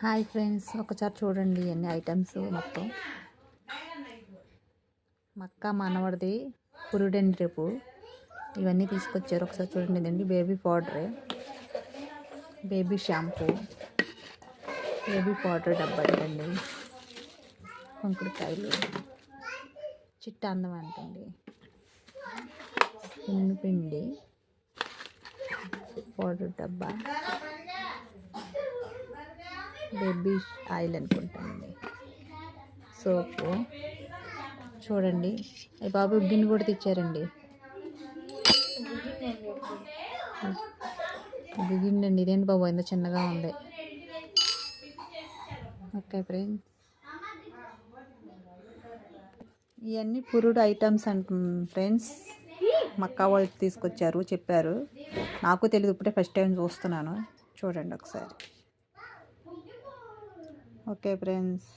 Hi friends ఒకసారి చూడండి అన్ని ఐటమ్స్ మొత్తం. మక్క మనవడిది పురుడండి రేపు. ఇవన్నీ తీసుకొచ్చారు. ఒకసారి చూడండి ఇదండి baby powder. Baby shampoo. Baby powder డబ్బా అండి కుంకుడుకాయలు. చిట్ట అందం అంటండి. పిండి. పౌడర్ డబ్బా. బేబీ ఆయిల్ అనుకుంటానండి. సోపు. చూడండి. ఈ బాబు గిన్నె కూడా తెచ్చారండి. ఇది అండి ఇదేంటి బాబు? ఎంత చిన్నగా ఉంది. Okay friends. ఇవన్నీ పురుడు ఐటమ్స్ అంట ఫ్రెండ్స్. మక్కా వాళ్ళు తీసుకొచ్చారు చెప్పారు. నాకు తెలియదు ఇప్పుడే ఫస్ట్ టైం చూస్తున్నాను. చూడండి ఒకసారి. Okay friends